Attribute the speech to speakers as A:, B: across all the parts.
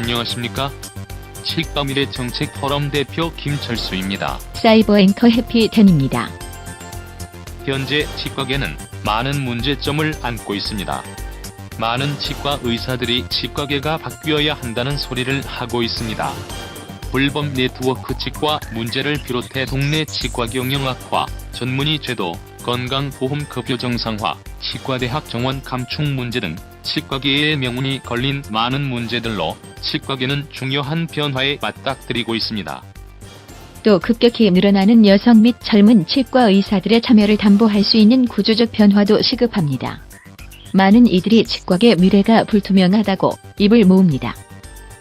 A: 안녕하십니까? 치과미래 정책 포럼 대표 김철수입니다.
B: 사이버 앵커 해피텐입니다.
A: 현재 치과계는 많은 문제점을 안고 있습니다. 많은 치과 의사들이 치과계가 바뀌어야 한다는 소리를 하고 있습니다. 불법 네트워크 치과 문제를 비롯해 동네 치과 경영 악화, 전문의 제도, 건강보험 급여 정상화, 치과대학 정원 감축 문제 등 치과계의 명운이 걸린 많은 문제들로 치과계는 중요한 변화에 맞닥뜨리고 있습니다.
B: 또 급격히 늘어나는 여성 및 젊은 치과 의사들의 참여를 담보할 수 있는 구조적 변화도 시급합니다. 많은 이들이 치과계 미래가 불투명하다고 입을 모읍니다.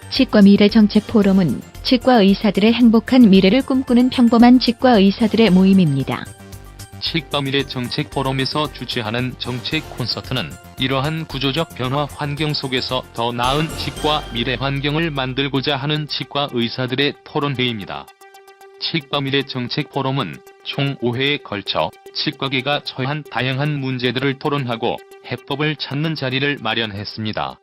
B: 치과 미래 정책 포럼은 치과 의사들의 행복한 미래를 꿈꾸는 평범한 치과 의사들의 모임입니다.
A: 치과미래 정책 포럼에서 주최하는 정책 콘서트는 이러한 구조적 변화 환경 속에서 더 나은 치과 미래 환경을 만들고자 하는 치과 의사들의 토론회입니다. 치과미래 정책 포럼은 총 5회에 걸쳐 치과계가 처한 다양한 문제들을 토론하고 해법을 찾는 자리를 마련했습니다.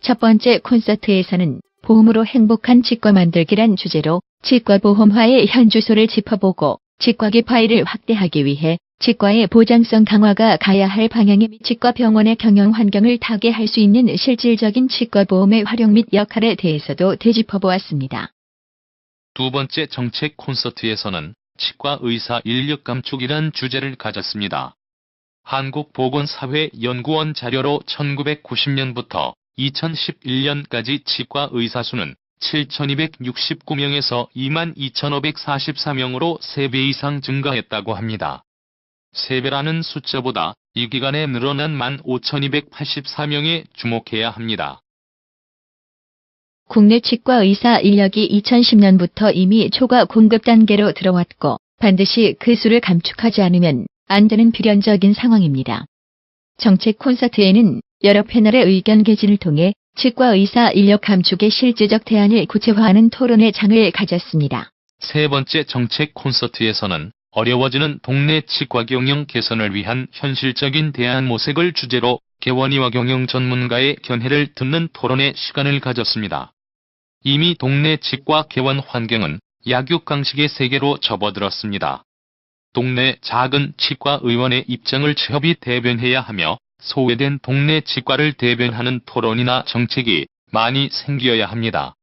B: 첫 번째 콘서트에서는 보험으로 행복한 치과 만들기란 주제로 치과 보험화의 현주소를 짚어보고 치과계 파일을 확대하기 위해 치과의 보장성 강화가 가야 할 방향에 치과 병원의 경영 환경을 타개할 수 있는 실질적인 치과 보험의 활용 및 역할에 대해서도 되짚어보았습니다.
A: 두 번째 정책 콘서트에서는 치과 의사 인력 감축이란 주제를 가졌습니다. 한국보건사회연구원 자료로 1990년부터 2011년까지 치과 의사 수는 7,269명에서 22,544명으로 3배 이상 증가했다고 합니다. 3배라는 숫자보다 이 기간에 늘어난 15,284명에 주목해야 합니다.
B: 국내 치과 의사 인력이 2010년부터 이미 초과 공급 단계로 들어왔고 반드시 그 수를 감축하지 않으면 안 되는 필연적인 상황입니다. 정책 콘서트에는 여러 패널의 의견 개진을 통해 치과 의사 인력 감축의 실질적 대안을 구체화하는 토론회 장을 가졌습니다.
A: 세 번째 정책 콘서트에서는 어려워지는 동네 치과 경영 개선을 위한 현실적인 대안 모색을 주제로 개원이와 경영 전문가의 견해를 듣는 토론회 시간을 가졌습니다. 이미 동네 치과 개원 환경은 약육 강식의 세계로 접어들었습니다. 동네 작은 치과 의원의 입장을 취업이 대변해야 하며 소외된 동네 치과를 대변하는 토론이나 정책이 많이 생겨야 합니다.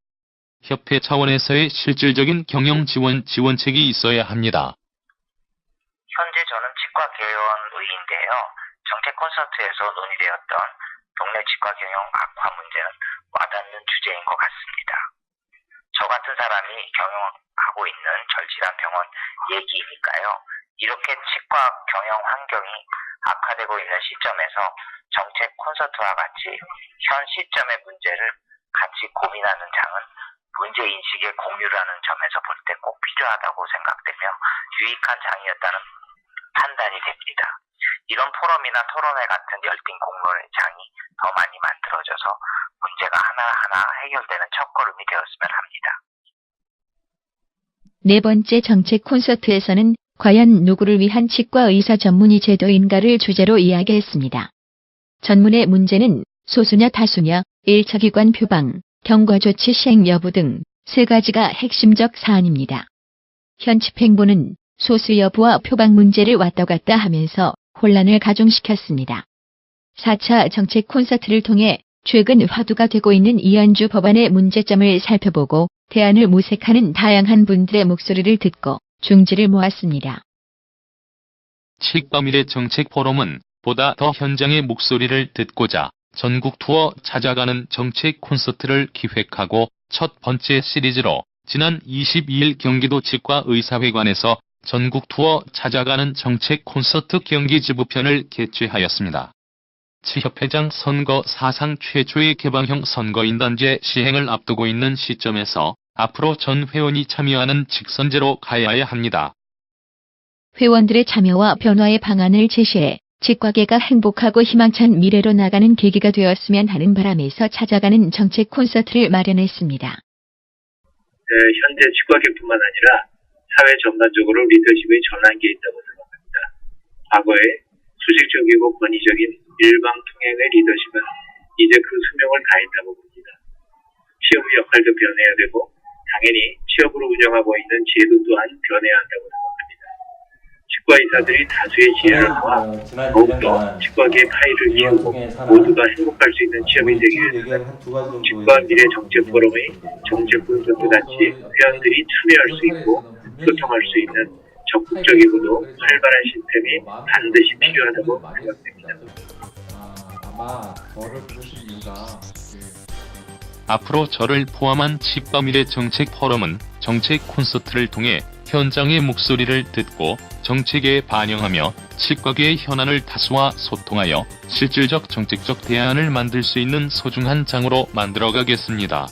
A: 협회 차원에서의 실질적인 경영 지원 지원책이 있어야 합니다.
C: 현재 저는 치과 개원 의인데요. 정책 콘서트에서 논의되었던 동네 치과 경영 악화 문제는 와닿는 주제인 것 같습니다. 저 같은 사람이 경영하고 있는 절실한 병원 얘기니까요. 이렇게 치과 경영 환경이 악화되고 있는 시점에서 정책 콘서트와 같이 현 시점의 문제를 같이 고민하는 장은 문제 인식의 공유를 하는 점에서 볼 때 꼭 필요하다고 생각되며 유익한 장이었다는 판단이 됩니다. 이런 포럼이나 토론회 같은 열띤 공론의 장이 더 많이 만들어져서 문제가 하나하나 해결되는 첫걸음이 되었으면 합니다.
B: 네 번째 정책 콘서트에서는 과연 누구를 위한 치과 의사 전문의 제도인가를 주제로 이야기했습니다. 전문의 문제는 소수냐 다수냐, 1차 기관 표방, 경과 조치 시행 여부 등 세 가지가 핵심적 사안입니다. 현 집행부는 소수 여부와 표방 문제를 왔다 갔다 하면서 혼란을 가중시켰습니다. 4차 정책 콘서트를 통해 최근 화두가 되고 있는 이현주 법안의 문제점을 살펴보고 대안을 모색하는 다양한 분들의 목소리를 듣고 중지를 모았습니다.
A: 치과미래 정책 포럼은 보다 더 현장의 목소리를 듣고자 전국 투어 찾아가는 정책 콘서트를 기획하고 첫 번째 시리즈로 지난 22일 경기도 치과 의사회관에서 전국 투어 찾아가는 정책 콘서트 경기 지부편을 개최하였습니다. 치협회장 선거 사상 최초의 개방형 선거인단제 시행을 앞두고 있는 시점에서 앞으로 전 회원이 참여하는 직선제로 가야 합니다.
B: 회원들의 참여와 변화의 방안을 제시해 치과계가 행복하고 희망찬 미래로 나가는 계기가 되었으면 하는 바람에서 찾아가는 정책 콘서트를 마련했습니다.
D: 그 현재 치과계뿐만 아니라 사회 전반적으로 리더십의 전환기에 있다고 생각합니다. 과거에 수직적이고 권위적인 일방 통행의 리더십은 이제 그 수명을 다했다고 봅니다. 시험 역할도 변해야 되고 당연히 취업으로 운영하고 있는 제도 또한 변해야 한다고 생각합니다. 치과 의사들이 다수의 지혜를 모아 더욱더
E: 1년간
D: 치과계 파일을 키우고 모두가 행복할 수 있는 취업이 되기 위해서는 치과 미래 정책 포럼의 정책 분석도 같이 회원들이 참여할 수 있고 소통할 수 있는 적극적이고도 활발한 시스템이 반드시 필요하다고 생각됩니다.
E: 아, 아마 저를 부르신 이유가 그
A: 앞으로 저를 포함한 미래 정책 포럼은 정책 콘서트를 통해 현장의 목소리를 듣고 정책에 반영하며 치과계의 현안을 다수와 소통하여 실질적 정책적 대안을 만들 수 있는 소중한 장으로 만들어가겠습니다.